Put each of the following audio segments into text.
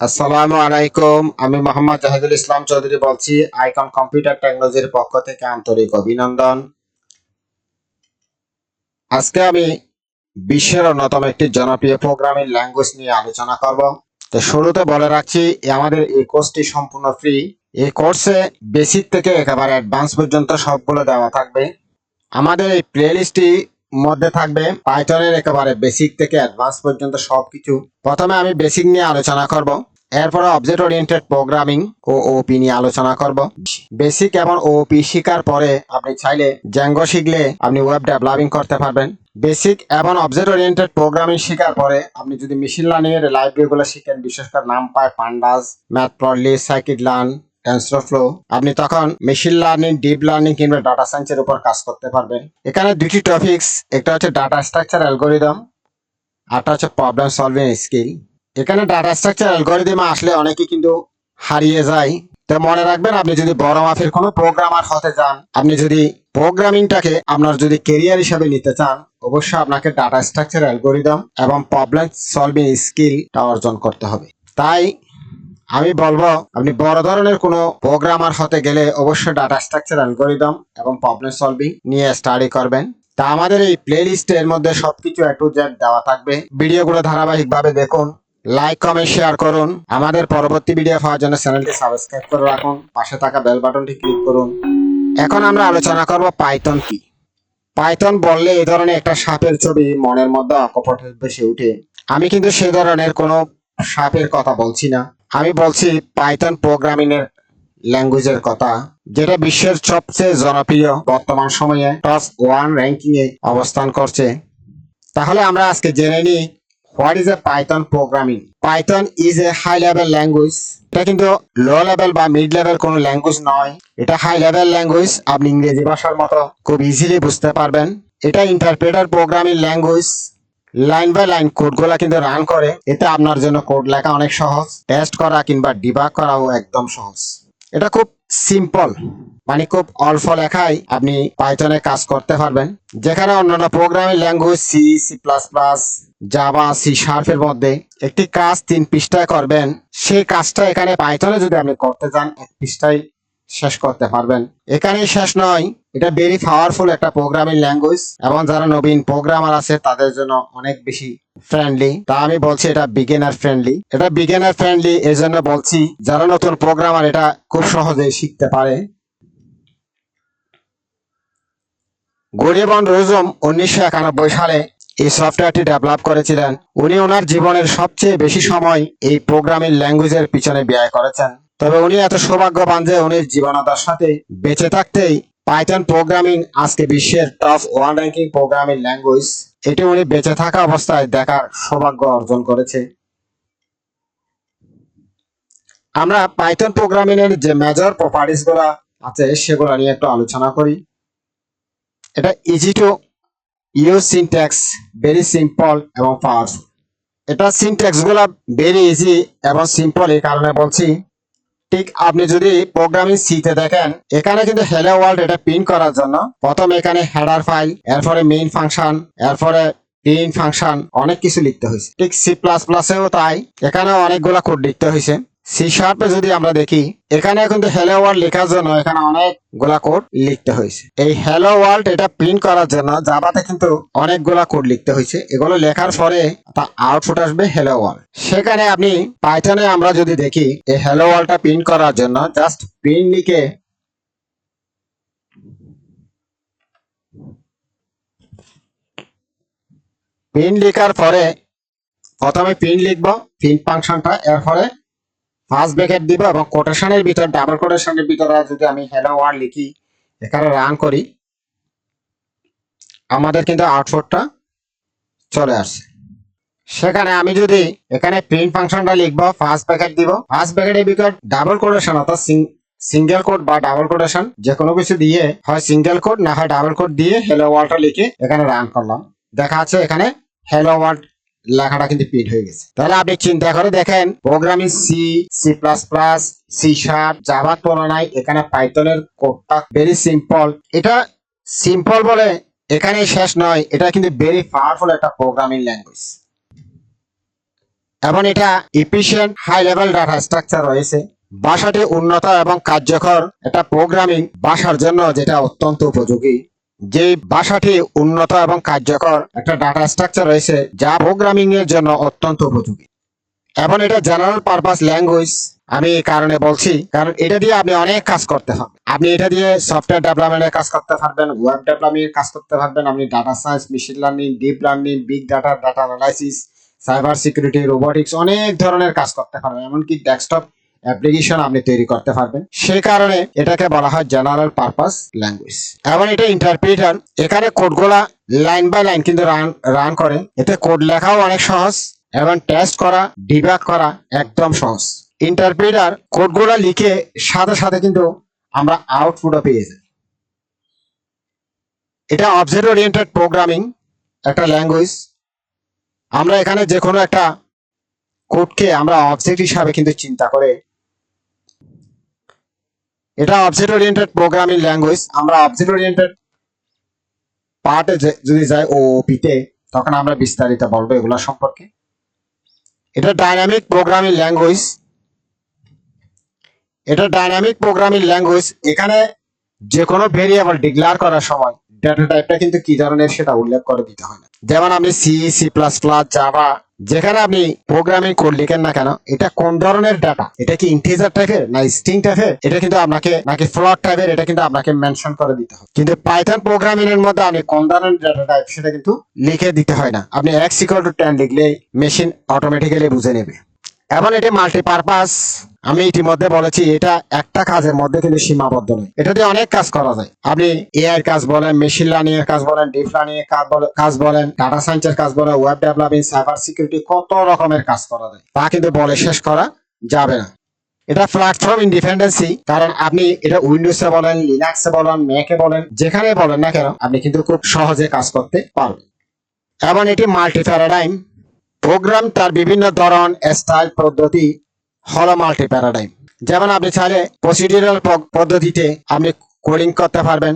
আসসালামু আলাইকুম। আমি মোহাম্মদ জাহিদুল ইসলাম চৌধুরী বলছি, আইকন কম্পিউটার টেকনোলজির পক্ষ থেকে আন্তরিক অভিনন্দন। আজকে আমি বিশ্বের অন্যতম একটি জনপ্রিয় প্রোগ্রামিং ল্যাঙ্গুয়েজ নিয়ে আলোচনা করব। তো শুরুতে বলে রাখছি আমাদের এই কোর্সটি সম্পূর্ণ ফ্রি। এই কোর্সে বেসিক থেকে একেবারে অ্যাডভান্স পর্যন্ত সবগুলো দেওয়া থাকবে। আমাদের এই প্লেলিস্টটি মধ্যে থাকবে, পাইথনের একেবারে বেসিক থেকে অ্যাডভান্স পর্যন্ত সবকিছু। প্রথমে আমি বেসিক নিয়ে আলোচনা করব। এরপরে অবজেক্ট ওরিয়েন্টেড প্রোগ্রামিং ও ওপি নিয়ে আলোচনা করব। বেসিক এবং ওপি শেখার পরে আপনি চাইলে জ্যাঙ্গো শিখলে আপনি ওয়েব ডেভেলপিং করতে পারবেন। বেসিক এবং অবজেক্ট ওরিয়েন্টেড প্রোগ্রামিং শেখার পরে আপনি যদি মেশিন লার্নিং এর লাইব্রেরিগুলো শিখেন, বিশেষ করে নাম পায় pandas math plotly scikit learn TensorFlow আপনি তখন মেশিন লার্নিং ডিপ লার্নিং কিংবা ডাটা সায়েন্সের উপর কাজ করতে পারবেন। এখানে দুটি টপিকস একটা হচ্ছে ডাটা স্ট্রাকচার অ্যালগোরিদম আরটা হচ্ছে প্রবলেম সলভিং স্কিল এখানে ডাটা স্ট্রাকচার অ্যালগোরিদমে আসলে অনেকে কিন্তু হারিয়ে যায়। তো মনে রাখবেন, আপনি যদি বড় মাফের কোনো প্রোগ্রামার হতে চান, আপনি যদি প্রোগ্রামিংটাকে আপনার যদি কেরিয়ার হিসাবে নিতে চান, অবশ্যই আপনাকে ডাটা স্ট্রাকচার অ্যালগোরিদম এবং প্রবলেম সলভিং স্কিলটা অর্জন করতে হবে। তাই আমি বলব, আপনি বড় ধরনের কোনো প্রোগ্রামার হতে গেলে অবশ্যই ডাটা স্ট্রাকচার অ্যালগোরিদম এবং প্রবলেম সলভিং নিয়ে স্টাডি করবেন। তা আমাদের এই প্লে লিস্টের মধ্যে সবকিছু একটু জেড দেওয়া থাকবে। ভিডিওগুলো ধারাবাহিকভাবে দেখুন। লাইক কমেন্ট শেয়ার করুন। আমাদের পরবর্তী ভিডিও পাওয়ার জন্য চ্যানেলটি সাবস্ক্রাইব করে রাখুন। পাশে থাকা বেল বাটনটি ক্লিক করুন। এখন আমরা আলোচনা করব পাইথন কি? পাইথন বললে এই ধরনের একটা সাপের ছবি মনের মধ্যে অকপট বেশি উঠে আমি কিন্তু সে ধরনের কোনো সাপের কথা বলছি না। আমি বলছি পাইথন প্রোগ্রামিং এর ল্যাঙ্গুয়েজের কথা, যেটা বিশ্বের সবচেয়ে জনপ্রিয় বর্তমান সময়ে টপ ওয়ান র্যাঙ্কিং এ অবস্থান করছে। তাহলে আমরা আজকে জেনে নিই what is a Python programming Python is a high level language এটা কিন্তু লো লেভেল বা মিড লেভেল কোনো ল্যাঙ্গুয়েজ নয়। এটা হাই লেভেল ল্যাঙ্গুয়েজ আপনি ইংরেজি ভাষার মতো খুব ইজিলি বুঝতে পারবেন। এটা interpreter programming language line by line কোডগুলা কিন্তু রান করে। এতে আপনার জন্য কোড লেখা অনেক সহজ। টেস্ট করা কিংবা ডিবাগ করাও একদম সহজ। এটা খুব সিম্পল মানে খুব অল্প লেখায় আপনি পাইথনে কাজ করতে পারবেন। যেখানে অন্যান্য programming language C C plus plus Java C শার্পের মধ্যে একটি কাজ তিন পৃষ্ঠায় করবেন। সেই কাজটা এখানে পাইথনে যদি আপনি করতে যান এক পৃষ্ঠায় শেষ করতে পারবেন। এখানে শেষ নয়, এটা ভেরি পাওয়ারফুল একটা প্রোগ্রামিং ল্যাঙ্গুয়েজ এবং যারা নবীন প্রোগ্রামার আছে, তাদের জন্য অনেক বেশি ফ্রেন্ডলি তা আমি বলছি এটা বিগিনার ফ্রেন্ডলি এটা বিগিনার ফ্রেন্ডলি এই জন্য বলছি, যারা নতুন প্রোগ্রামার এটা খুব সহজেই শিখতে পারে। গরিবন রোজম উনিশশো একানব্বই সালে এই সফটওয়্যারটি ডেভেলপ করেছিলেন। উনি ওনার জীবনের সবচেয়ে বেশি সময় এই প্রোগ্রামিং ল্যাঙ্গুয়েজের পিছনে ব্যয় করেছেন। তবে উনি এত সৌভাগ্যবান যে উনি জীবনতার সাথে বেঁচে থাকতেই পাইথন প্রোগ্রামিং আজকে বিশ্বের top one ranking programming language এটি উনি বেঁচে থাকা অবস্থায় দেখার সৌভাগ্য অর্জন করেছে। আমরা পাইথন প্রোগ্রামিং এর যে মেজর প্রপার্টিসগুলা আছে, সেগুলো নিয়ে একটু আলোচনা করি। এটা easy to use syntax very simple এবং পাওয়ারফুল এটা সিনট্যাক্সগুলা ভেরি ইজি এবং সিম্পল এই কারণে বলছি। ঠিক আপনি যদি প্রোগ্রামিং সিতে দেখেন, এখানে কিন্তু হ্যালো ওয়ার্ল্ড এটা প্রিন্ট করার জন্য। প্রথম এখানে হেডার ফাইল এরপরে মেইন ফাংশন এরপরে প্রিন্ট ফাংশন অনেক কিছু লিখতে হয়েছে। ঠিক সি প্লাস প্লাসেও তাই। এখানে অনেকগুলা কোড লিখতে হয়েছে। সি শার্পে যদি আমরা দেখি, এখানে কিন্তু হ্যালো ওয়ার্ল্ড লেখার জন্য এখানে অনেকগুলা কোড লিখতে হয়েছে। এই হ্যালো ওয়ার্ল্ড এটা প্রিন্ট করার জন্য জাভাতে কিন্তু অনেকগুলা কোড লিখতে হয়েছে। এগুলো লেখার পরে তা আউটপুট আসবে হ্যালো ওয়ার্ল্ড সেখানে আপনি পাইথনে আমরা যদি দেখি, এই হ্যালো ওয়ার্ল্ডটা প্রিন্ট করার জন্য জাস্ট প্রিন্ট লিখে প্রিন্ট লেখার পরে প্রথমে প্রিন্ট লিখব প্রিন্ট ফাংশনটা এরপরে ফার্স্ট ব্র্যাকেট দিব এবং কোটেশনের ভিতর ডাবল কোটেশনের ভিতরে যদি আমি হ্যালো ওয়ার্ল্ড লিখি, এখানে রান করি, আমাদের কিন্তু আউটপুটটা চলে আসছে। সেখানে আমি যদি এখানে প্রিন্ট ফাংশনটা লিখব ফার্স্ট ব্র্যাকেট দিব। ফার্স্ট ব্র্যাকেটের ভিতর ডাবল কোটেশন অর্থাৎ সিঙ্গেল কোড বা ডাবল কোটেশন যে কোনো কিছু দিয়ে হয় সিঙ্গেল কোড না হয় ডাবল কোড দিয়ে হ্যালো ওয়ার্ল্ডটা লিখে এখানে রান করলাম। দেখা যাচ্ছে এখানে হ্যালো ওয়ার্ল্ড লেখাটা কিন্তু প্রিন্ট হয়ে গেছে। তাহলে আপনি চিন্তা করে দেখেন programming C C plus plus C sharp জাভার তুলনায় এখানে পাইথনের কোডটা ভেরি সিম্পল এটা সিম্পল বলে এখানে শেষ নয়, এটা কিন্তু ভেরি পাওয়ারফুল একটা প্রোগ্রামিং ল্যাঙ্গুয়েজ এবং এটা efficient high level data structure রয়েছে। ভাষাটি উন্নত এবং কার্যকর একটা প্রোগ্রামিং ভাষার জন্য যেটা অত্যন্ত উপযোগী। যে ভাষাটি উন্নত এবং কার্যকর একটা ডাটা স্ট্রাকচার রয়েছে, যা প্রোগ্রামিং এর জন্য অত্যন্ত উপযোগী। এবং এটা জেনারেল পারপাস ল্যাঙ্গুয়েজ আমি এই কারণে বলছি, কারণ এটা দিয়ে আপনি অনেক কাজ করতে হবে। আপনি এটা দিয়ে সফটওয়্যার ডেভেলপমেন্টের কাজ করতে পারবেন ওয়েব ডেভেলপমেন্টের কাজ করতে পারবেন, আপনি data science machine learning deep learning big data data analysis cyber security robotics অনেক ধরনের কাজ করতে পারবেন, এমনকি ডেস্কটপ অ্যাপ্লিকেশন আপনি তৈরি করতে পারবেন। সে কারণে এটাকে বলা হয় জেনারেল পারপাস ল্যাঙ্গুয়েজ। এবং এটা ইন্টারপ্রিটার, এখানে কোডগুলা লাইন বাই লাইন কিন্তু রান রান করে। এতে কোড লেখাও অনেক সহজ এবং টেস্ট করা, ডিবাগ করা একদম সহজ। ইন্টারপ্রিটার কোডগুলা লিখে সাথে সাথে কিন্তু আমরা আউটপুটও পেয়ে যাই। এটা অবজেক্ট ওরিয়েন্টেড প্রোগ্রামিং একটা ল্যাঙ্গুয়েজ। আমরা এখানে যে কোনো একটা কোডকে আমরা অবজেক্ট হিসাবে কিন্তু চিন্তা করে এটা অবজেক্ট ওরিয়েন্টেড প্রোগ্রামিং ল্যাঙ্গুয়েজ আমরা অবজেক্ট ওরিয়েন্টেড পার্টে যদি যাই ও পিতে তখন আমরা বিস্তারিত বলব এগুলো সম্পর্কে। এটা ডাইনামিক প্রোগ্রামিং ল্যাঙ্গুয়েজ এটা ডাইনামিক প্রোগ্রামিং ল্যাঙ্গুয়েজ এখানে যে কোনো ভেরিয়েবল ডিক্লেয়ার করার সময় ডেটা টাইপটা কিন্তু কি ধরনের সেটা উল্লেখ করে দিতে হয় না। যেমন আমি C C plus plus Java যেখানে আপনি প্রোগ্রামিং কোড লিখেন না কেন, এটা কোন ধরনের ডাটা এটা কি ইন্টিজার টাইপের না স্ট্রিং টাইপের এটা কিন্তু আপনাকে, নাকি ফ্লট টাইপের এটা কিন্তু আপনাকে মেনশন করে দিতে হবে। কিন্তু পাইথন প্রোগ্রামিং এর মধ্যে আপনি কোন ধরনের ডাটা টাইপ সেটা কিন্তু লিখে দিতে হয় না। আপনি এক্স ইকুয়াল টু টেন লিখলেই মেশিন অটোমেটিক্যালি বুঝে নেবে। এবং এটি মাল্টিপারপাস আমি ইতিমধ্যে বলেছি, এটা একটা কাজের মধ্যে কিন্তু সীমাবদ্ধ নয়। এটা দিয়ে অনেক কাজ করা যায়। আপনি এআই কাজ বলেন মেশিন লার্নিং এর কাজ বলেন ডিপ লার্নিং এর কাজ বলেন ডাটা সায়েন্স এর কাজ বলেন ওয়েব ডেভেলপিং সাইবার সিকিউরিটি কত রকমের কাজ করা যায়। তা কিন্তু বলে শেষ করা যাবে না। এটা প্ল্যাটফর্ম ইন্ডিপেন্ডেন্সি কারণ আপনি এটা উইন্ডোজে বলেন লিনাক্সে বলেন ম্যাকে বলেন যেখানে বলেন না কেন, আপনি কিন্তু খুব সহজে কাজ করতে পারবেন। এবং এটি মাল্টি প্যারাডাইম প্রোগ্রাম তার বিভিন্ন ধরন স্টাইল পদ্ধতি হলো মাল্টি প্যারাডাইম যেমন আপনি চাইলে প্রসিডিউরাল পদ্ধতিতে আপনি কোডিং করতে পারবেন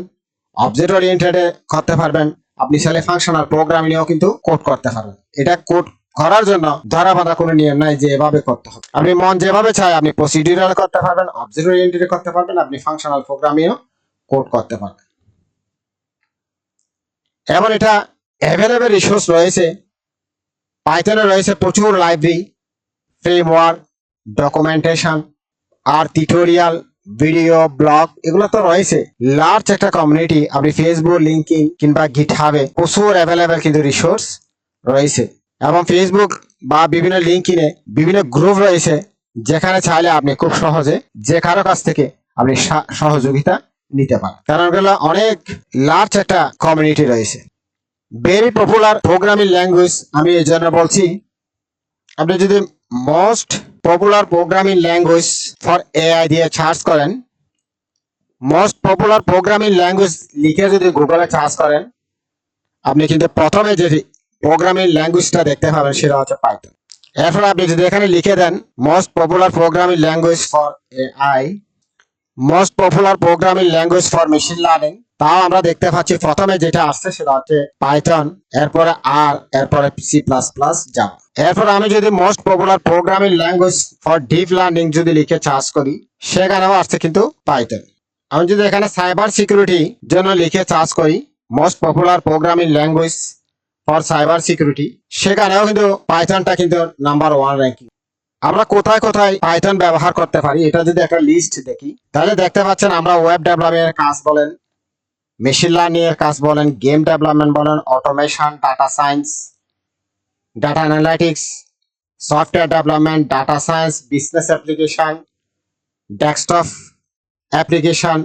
অবজেক্ট ওরিয়েন্টেড করতে পারবেন। আপনি চাইলে ফাংশনাল প্রোগ্রামিংও কিন্তু কোড করতে পারবেন। এটা কোড করার জন্য ধরা বাঁধা কোনো নিয়ম নাই যে এভাবে করতে হবে। আপনি মন যেভাবে চাই আপনি প্রসিডিউরাল করতে পারবেন অবজেক্ট ওরিয়েন্টেড করতে পারবেন, আপনি ফাংশনাল প্রোগ্রামিংও কোড করতে পারবেন। এবং এটা অ্যাভেলেবেল রিসোর্স রয়েছে পাইথনে রয়েছে প্রচুর লাইব্রেরি ফ্রেমওয়ার্ক ডকুমেন্টেশন আর টিউটোরিয়াল ভিডিও ব্লগ এগুলো তো রয়েছে। লার্জ একটা কমিউনিটি আপনি ফেসবুক লিঙ্কিং কিংবা গিট হাবে প্রচুর অ্যাভেলেবেল কিন্তু রিসোর্স রয়েছে। এবং ফেসবুক বা বিভিন্ন লিঙ্কিনে বিভিন্ন গ্রুপ রয়েছে, যেখানে চাইলে আপনি খুব সহজে যে কারও কাছ থেকে আপনি সহযোগিতা নিতে পারেন। কারণ এগুলো অনেক লার্জ একটা কমিউনিটি রয়েছে। ভেরি পপুলার প্রোগ্রামিং ল্যাঙ্গুয়েজ আমি এই জন্য বলছি, আপনি যদি most popular programming language for AI দিয়ে সার্চ করেন। মোস্ট পপুলার প্রোগ্রামিং ল্যাঙ্গুয়েজ লিখে যদি গুগলে সার্চ করেন, আপনি কিন্তু প্রথমে যে প্রোগ্রামিং ল্যাঙ্গুয়েজটা দেখতে পাবেন সেটা হচ্ছে পাইথন এরপর আপনি যদি এখানে লিখে দেন most popular programming language for AI most popular programming language for machine learning তাও আমরা দেখতে পাচ্ছি প্রথমে যেটা আসছে সেটা হচ্ছে পাইথন এরপরে আর এরপরে সি প্লাস প্লাস জাভা এরপর আমি যদি most popular programming language for deep learning যদি লিখে চার্জ করি, সেখানেও আসছে কিন্তু পাইথন আমি যদি এখানে সাইবার সিকিউরিটি জন্য লিখে চার্জ করি most popular programming language for cyber security সেখানেও কিন্তু পাইথনটা কিন্তু নাম্বার ওয়ান র্যাঙ্কিং আমরা কোথায় কোথায় পাইথন ব্যবহার করতে পারি, এটা যদি একটা লিস্ট দেখি, তাহলে দেখতে পাচ্ছেন আমরা ওয়েব ডেভেলপমেন্টের কাজ বলেন মেশিন লার্নিং এর কাজ বলেন গেম ডেভেলপমেন্ট বলেন automation data science data analytics software development data science business application desktop application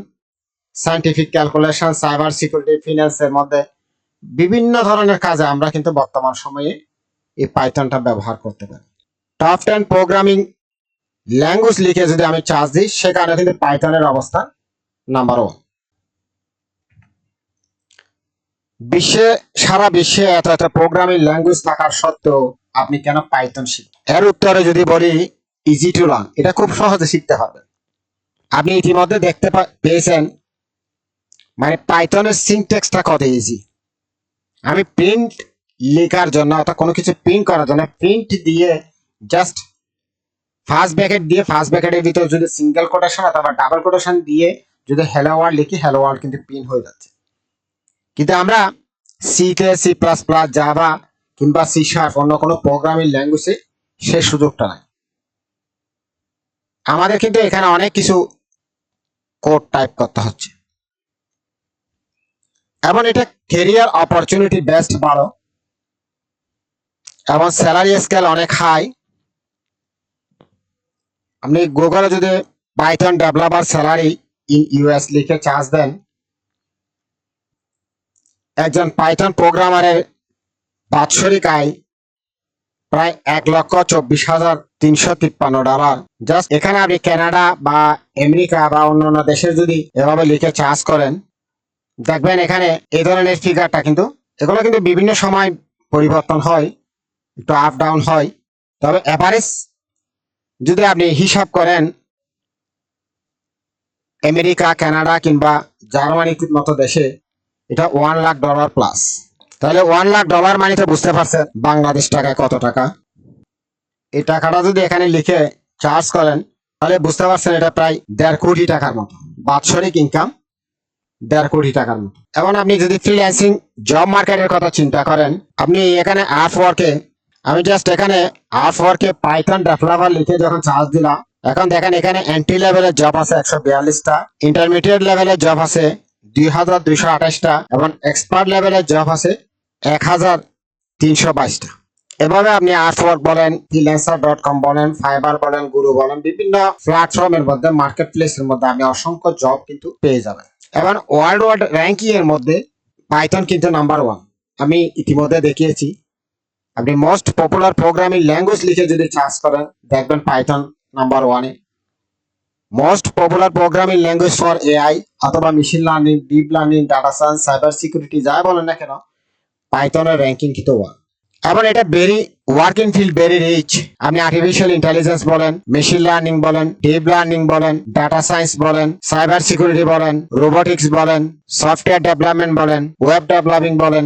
scientific calculation cyber security ফিনান্সের মধ্যে বিভিন্ন ধরনের কাজে আমরা কিন্তু বর্তমান সময়ে এই পাইথনটা ব্যবহার করতে পারি। টপ টেন প্রোগ্রামিং ল্যাঙ্গুয়েজ লিখে যদি আমি চার্জ দিই, সেখানে কিন্তু পাইথনের অবস্থান নাম্বার ওয়ান বিশ্বে, সারা বিশ্বে এত এত প্রোগ্রামিং ল্যাঙ্গুয়েজ থাকার সত্ত্বেও আপনি কেন পাইথন শিখবেন এর উত্তরে যদি বলি ইজি টু লার্ন এটা খুব সহজে শিখতে পারবেন আপনি ইতিমধ্যে দেখতে পেয়েছেন মানে পাইথনের সিনটেক্সটা কত ইজি আমি প্রিন্ট লেখার জন্য অর্থাৎ কোনো কিছু প্রিন্ট করার জন্য প্রিন্ট দিয়ে জাস্ট ফার্স্ট ব্যাকেট দিয়ে ফার্স্ট ব্যাকেটের ভিতরে যদি সিঙ্গেল কোটেশন অথবা ডাবল কোটেশন দিয়ে যদি হ্যালো ওয়ার্ল্ড লিখি হ্যালো ওয়ার্ল্ড কিন্তু প্রিন্ট হয়ে যাচ্ছে। কিন্তু আমরা সিতে সি প্লাস প্লাস জাভা কিংবা সি শার্প অন্য কোনো প্রোগ্রামিং ল্যাঙ্গুয়েজে সে সুযোগটা নাই। আমাদের কিন্তু এখানে অনেক কিছু কোড টাইপ করতে হচ্ছে। এবং এটা কেরিয়ার অপরচুনিটি বেস্ট ভালো এবং স্যালারি স্কেল অনেক হাই আপনি গুগলে যদি Python developer salary in US লিখে চার্জ দেন একজন পাইথন প্রোগ্রামারের বাৎসরিক আয় প্রায় এক লক্ষ চব্বিশ হাজার তিনশো তিপ্পান্ন ডলার। জাস্ট এখানে আপনি কানাডা বা আমেরিকা বা অন্যান্য দেশের যদি এভাবে লিখে চার্জ করেন, দেখবেন এখানে এই ধরনের ফিগারটা কিন্তু, এগুলো কিন্তু বিভিন্ন সময় পরিবর্তন হয়, একটু আপ ডাউন হয়। তবে অ্যাভারেজ যদি আপনি হিসাব করেন, আমেরিকা, কানাডা কিংবা জার্মানির মতো দেশে এটা ওয়ান লাখ ডলার প্লাস তাহলে ওয়ান লাখ ডলার মানে তো বুঝতে পারছেন বাংলাদেশ টাকায় কত টাকা। এই টাকাটা যদি এখানে লিখে চার্জ করেন, তাহলে বুঝতে পারছেন এটা প্রায় দেড় কোটি টাকার মতো। বাৎসরিক ইনকাম দেড় কোটি টাকার মতো। এবং আপনি যদি ফ্রিল্যান্সিং জব মার্কেটের কথা চিন্তা করেন, আপনি এখানে আপ ওয়ার্কে আমি জাস্ট এখানে আপ ওয়ার্কে পাইথন ডেভেলপার লিখে যখন চার্জ দিলাম, এখন দেখেন এখানে এন্ট্রি লেভেলের জব আছে একশো বিয়াল্লিশটা ইন্টারমিডিয়েট লেভেলের জব আছে দুই হাজার দুইশো আঠাশটা এবং এক্সপার্ট লেভেলের জব আছে এক হাজার তিনশো বাইশটা। এভাবে আপনি আর্টওয়ার্ক বলেন ফ্রিল্যান্সার ডট কম বলেন ফাইবার বলেন গুরু বলেন, বিভিন্ন প্ল্যাটফর্মের মধ্যে মার্কেট প্লেসের মধ্যে আপনি অসংখ্য জব কিন্তু পেয়ে যাবেন। এবং ওয়ার্ল্ড ওয়াইড র্যাঙ্কিং এর মধ্যে পাইথন কিন্তু নাম্বার ওয়ান আমি ইতিমধ্যে দেখিয়েছি। আপনি মোস্ট পপুলার প্রোগ্রামিং ল্যাঙ্গুয়েজ লিখে যদি চার্জ করেন, দেখবেন পাইথন নাম্বার ওয়ানে most popular programming language for AI অথবা machine learning deep learning data science cyber security যাই বলেন না কেন পাইথনের র্যাঙ্কিং কিন্তু ওয়ান এবং এটা very working field very rich আপনি আর্টিফিশিয়াল ইন্টেলিজেন্স বলেন মেশিন লার্নিং বলেন ডিপ লার্নিং বলেন ডাটা সায়েন্স বলেন সাইবার সিকিউরিটি বলেন রোবোটিক্স বলেন সফটওয়্যার ডেভেলপমেন্ট বলেন ওয়েব ডেভেলপিং বলেন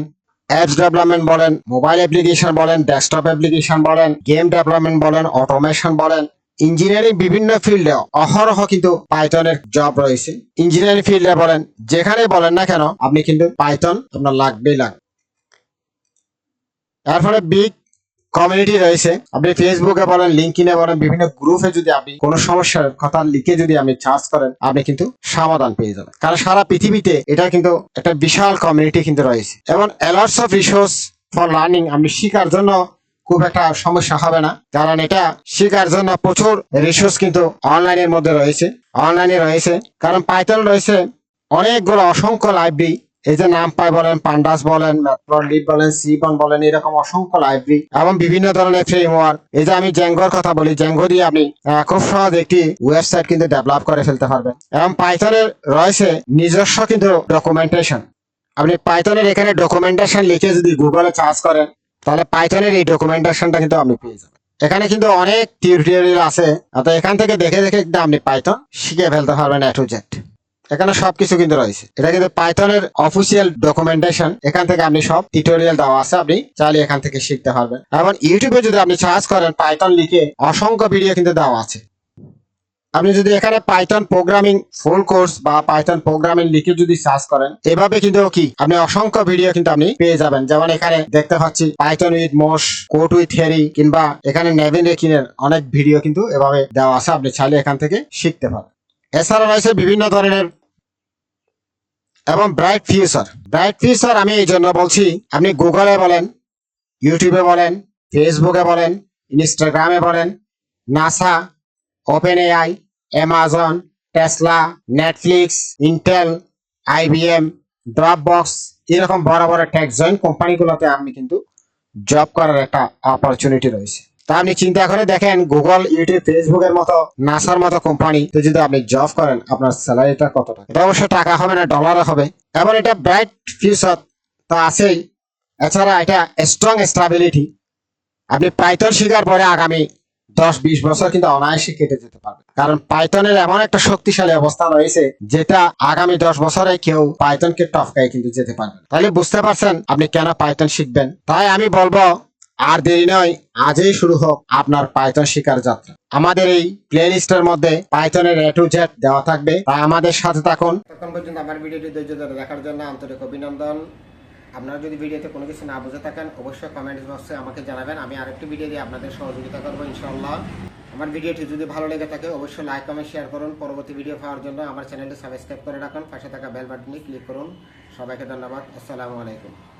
অ্যাপস ডেভেলপমেন্ট বলেন মোবাইল অ্যাপ্লিকেশন বলেন ডেস্কটপ অ্যাপ্লিকেশন বলেন গেম ডেভেলপমেন্ট বলেন অটোমেশন বলেন ইঞ্জিনিয়ারিং বিভিন্ন ফিল্ডে অহরহ কিন্তু পাইথনের জব রয়েছে। ইঞ্জিনিয়ারিং ফিল্ডে বলেন যেখানে বলেন না কেন, আপনি কিন্তু পাইথন আপনার লাগবেই লাগবে। এর ফলে বিগ কমিউনিটি রয়েছে। আপনি ফেসবুকে বলেন লিঙ্কিনে বলেন, বিভিন্ন গ্রুপে যদি আপনি কোনো সমস্যার কথা লিখে যদি আপনি চার্জ করেন, আপনি কিন্তু সমাধান পেয়ে যাবেন। কারণ সারা পৃথিবীতে এটা কিন্তু একটা বিশাল কমিউনিটি কিন্তু রয়েছে। এবং alerts of resource for learning আপনি শেখার জন্য খুব একটা সমস্যা হবে না। কারণ এটা শেখার জন্য প্রচুর রিসোর্স কিন্তু অনলাইনের মধ্যে রয়েছে। অনলাইনে রয়েছে। কারণ পাইথন রয়েছে অনেকগুলো অসংখ্য লাইব্রেরি এই যে নাম পাই বলেন পান্ডাস বলেন ম্যাটপ্লটলিব বলেন সিবন বলেন, এরকম অসংখ্য লাইব্রেরি এবং বিভিন্ন ধরনের ফ্রেমওয়ার্ক এই যে আমি জ্যাঙ্গোর কথা বলি জ্যাঙ্গো দিয়ে আপনি খুব সহজ একটি ওয়েবসাইট কিন্তু ডেভেলপ করে ফেলতে পারবেন। এবং পাইথনের রয়েছে নিজস্ব কিন্তু ডকুমেন্টেশন আপনি পাইথনের এখানে ডকুমেন্টেশন লিখে যদি গুগলে চার্জ করেন তাহলে পাইথনের এই ডকুমেন্টেশনটা কিন্তু আপনি পেয়ে যাবেন। এখানে কিন্তু অনেক টিউটোরিয়াল আছে। অর্থাৎ এখান থেকে দেখে দেখে কিন্তু আপনি পাইথন শিখে ফেলতে পারবেন এ টু জেড এখানে সবকিছু কিন্তু রয়েছে। এটা কিন্তু পাইথনের অফিসিয়াল ডকুমেন্টেশন এখান থেকে আপনি সব টিউটোরিয়াল দেওয়া আছে। আপনি চাইলে এখান থেকে শিখতে পারবেন। এবং ইউটিউবে যদি আপনি সার্চ করেন পাইথন লিখে, অসংখ্য ভিডিও কিন্তু দেওয়া আছে। আপনি যদি এখানে পাইথন প্রোগ্রামিং ফুল কোর্স বা পাইথন প্রোগ্রামিং লিখে যদি সার্চ করেন, এভাবে কিন্তু কি, আপনি অসংখ্য ভিডিও কিন্তু আপনি পেয়ে যাবেন। যেমন এখানে দেখতে পাচ্ছি Python with Mosh code with Harry কিংবা এখানে নেভিন রেকিনের অনেক ভিডিও কিন্তু এভাবে দেওয়া আছে, আপনি চাইলে এখান থেকে শিখতে পারেন। এছাড়া রয়েছে বিভিন্ন ধরনের এবং ব্রাইট ফিউচার ব্রাইট ফিউচার আমি এই জন্য বলছি, আপনি গুগলে বলেন ইউটিউবে বলেন ফেসবুকে বলেন ইনস্টাগ্রামে বলেন NASA OpenAI Amazon Tesla Netflix Intel IBM Dropbox এরকম বড় বড় ট্যাক্স জয়েন্ট কোম্পানিগুলোতে আপনি কিন্তু জব করার একটা অপরচুনিটি রয়েছে। তা আপনি চিন্তা করে দেখেন গুগল ইউটিউব ফেসবুকের মতো নাসার মতো কোম্পানি, তো যদি আপনি জব করেন, আপনার স্যালারিটা কত টাকা? এটা অবশ্য টাকা হবে না ডলার হবে। এবং এটা ব্রাইট ফিউচার তো আছেই। এছাড়া এটা স্ট্রং স্টাবিলিটি আপনি পাইথন শেখার পরে আগামী দশ, বিশ বছর কিন্তু অনায়াসে কেটে যেতে পারবে। কারণ পাইথনের এমন একটা শক্তিশালী অবস্থা রয়েছে, যেটা আগামী দশ বছরে কেউ পাইথনকে টপকায় কিন্তু যেতে পারবে তাহলে বুঝতে পারছেন আপনি কেন পাইথন শিখবেন? তাই আমি বলব, আর দেরি নয়, আজই শুরু হোক আপনার পাইথন শিকার যাত্রা। আমাদের এই প্লে লিস্টের মধ্যে পাইথনের এ টু জেড দেওয়া থাকবে। তাই আমাদের সাথে থাকুন। তখন পর্যন্ত আমার ভিডিওটি ধৈর্য ধরে দেখার জন্য আন্তরিক অভিনন্দন। আপনারা যদি ভিডিওতে কোনো কিছু না বুঝে থাকেন, অবশ্যই কমেন্টস বক্সে আমাকে জানাবেন। আমি আরেকটি ভিডিও দিয়ে আপনাদের সহযোগিতা করব ইনশাল্লাহ আমার ভিডিওটি যদি ভালো লেগে থাকে, অবশ্যই লাইক কমেন্ট শেয়ার করুন। পরবর্তী ভিডিও পাওয়ার জন্য আমার চ্যানেলটি সাবস্ক্রাইব করে রাখুন। পাশে থাকা বেল বাটনে ক্লিক করুন। সবাইকে ধন্যবাদ। আসসালামু আলাইকুম।